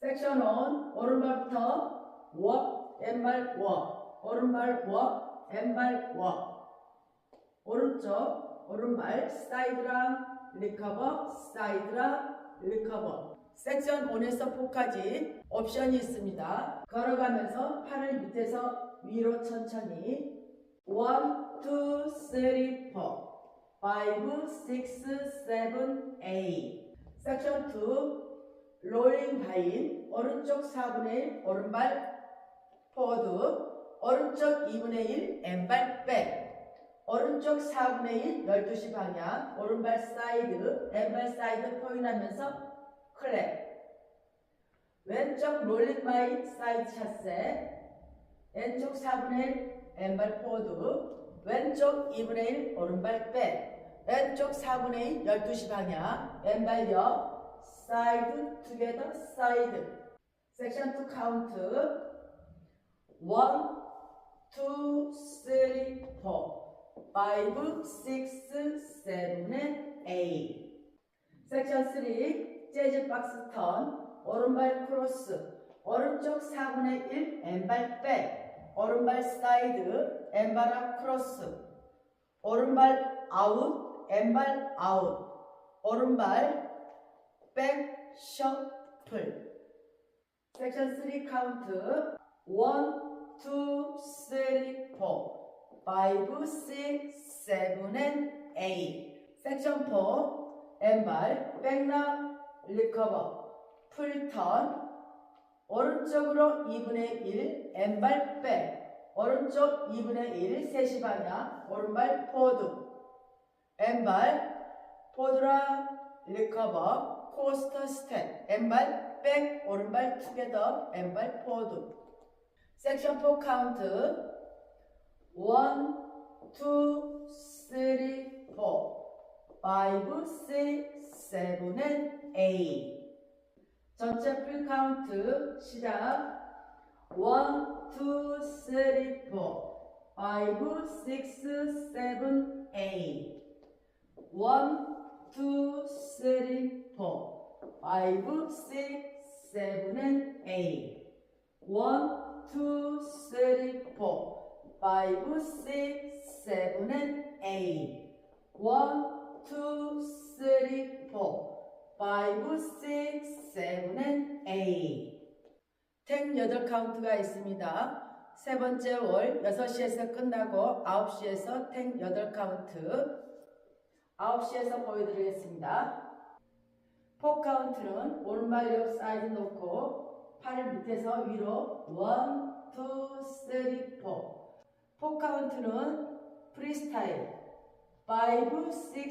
섹션 1 오른발부터 walk 왼발 walk 오른발 walk 왼발 walk 오른쪽 오른발 사이드랑 리커버 사이드랑 리커버. 섹션 1에서 4까지 옵션이 있습니다. 걸어가면서 팔을 밑에서 위로 천천히. 1, 2, 3, 4 5, 6, 7, 8 섹션 2 롤링 바인 오른쪽 4분의 1 오른발 포워드 오른쪽 2분의 1 왼발 백 오른쪽 4분의 1 12시 방향 오른발 사이드 왼발 사이드 포인하면서 클랩 왼쪽 롤링 바인 사이드 차세 왼쪽 4분의 1 왼발 포워드 왼쪽 2분의 1 오른발 백 왼쪽 4분의 1 12시 방향 왼발 옆 side together side section 2 count 1 2 3 4 5 6 7 and 8 section 3 재즈 박스 턴. 오른발 크로스. 오른쪽 4분의 1 왼발 백. 오른발 사이드 왼발 앞 크로스. 오른발 아웃 왼발 아웃. 오른발 백 셔플. 섹션 3 카운트. 1, 2, 3, 4 5, 6, 7 and 8 섹션 4 왼발 백락 리커버. 풀턴. 오른쪽으로 2분의 1 왼발 백. 오른쪽 2분의 1 3시 방향. 오른발 포드 왼발 포드랑 리커버 코스터 스텝 왼발 백 오른발 투게더. 왼발 포드. 섹션 4 카운트. 1 2 3 4 5 6 7 and 8 전체 풀 카운트 시작. 1 2 3 4 5 6 7 8 1 two, three, four, five, six, seven, and eight. One, two, three, four, five, six, seven, and eight. One, two, three, four, five, six, seven, and eight. 탱 8카운트가 있습니다. 세 번째 월 6시에서 끝나고 9시에서 탱 8카운트 9시에서 보여드리겠습니다. 포 카운트는 오른발 옆 사이드 놓고 팔을 밑에서 위로 1, 2, 3, 4. 포 카운트는 프리스타일 5, 6, 7,